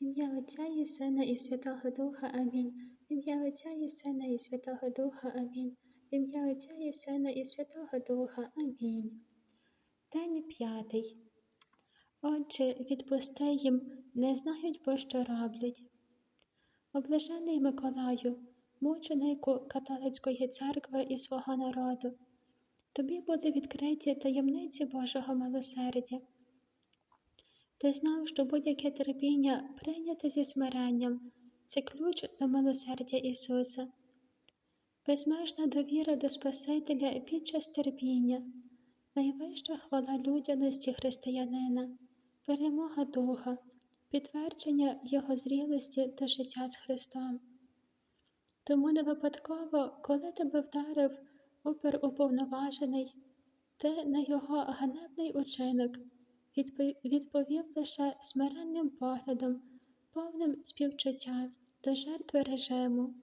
В ім'я Отця і Сина і Святого Духа. Амінь. В ім'я Отця і Сина і Святого Духа. Амінь. В ім'я Отця і Сина і Святого Духа. Амінь. День п'ятий. Отче, відпусти їм, не знають, бо що роблять. Облажений Миколаю, мученику католицької церкви і свого народу, тобі були відкриті таємниці Божого милосердя. Ти знав, що будь-яке терпіння прийняте зі смиренням це ключ до милосердя Ісуса, безмежна довіра до Спасителя під час терпіння, найвища хвала людяності християнина, перемога Духа, підтвердження Його зрілості до життя з Христом. Тому не випадково, коли тебе вдарив опер уповноважений, ти на його ганебний учинок відповів лише смиренним поглядом, повним співчуття до жертви режиму,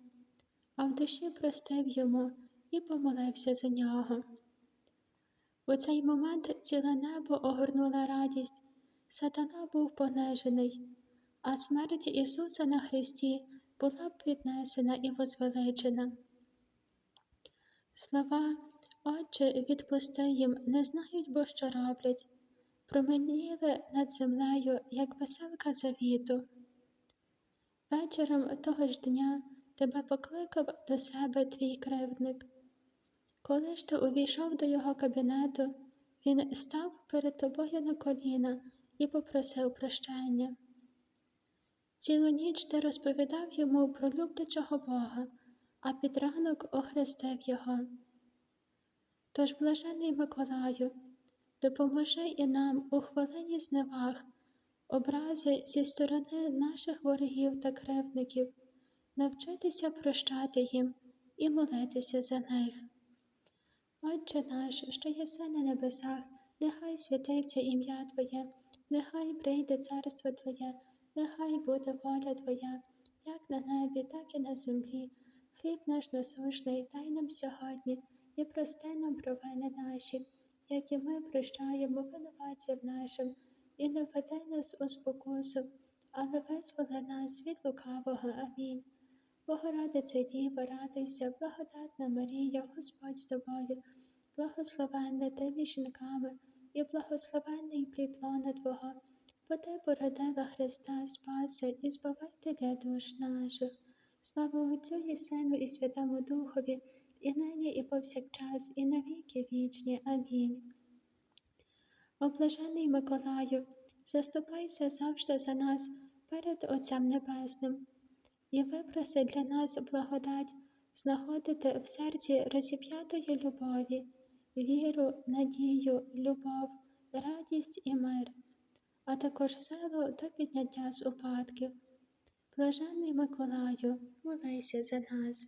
а в душі простив йому і помолився за нього. У цей момент ціле небо огорнула радість, сатана був понижений, а смерть Ісуса на Христі була б піднесена і возвеличена. Слова, Отче, відпусти їм, не знають, бо що роблять променіли над землею, як веселка завіту. Вечором того ж дня тебе покликав до себе твій кривдник. Коли ж ти увійшов до його кабінету, він став перед тобою на коліна і попросив прощення. Цілу ніч ти розповідав йому про люблячого Бога, а під ранок охрестив його. Тож, блажений Миколаю, допоможи і нам у хвилині зневаг, образи зі сторони наших ворогів та кривдників, навчитися прощати їм і молитися за них. Отче наш, що єси на небесах, нехай святиться ім'я Твоє, нехай прийде царство Твоє, нехай буде воля Твоя, як на небі, так і на землі. Хліб наш насущний, дай нам сьогодні і прости нам провини наші як і ми прощаємо винуватцям нашим, і не введи нас у спокусу, але визволи нас від лукавого. Амінь. Богородице Діва, радуйся, благодатна Марія, Господь з тобою, благословенна ти жінками, і благословенний плід лона Твого, бо ти породила Христа, Спаси і Збавителя душ наших. Слава Отцю і Сину, і Святому Духові і нині, і повсякчас, і навіки вічні. Амінь. Облажений Миколаю, заступайся завжди за нас перед Отцем Небесним, і випроси для нас благодать знаходити в серці розіп'ятої любові, віру, надію, любов, радість і мир, а також силу до підняття з упадків. Блаженний Миколаю, молися за нас.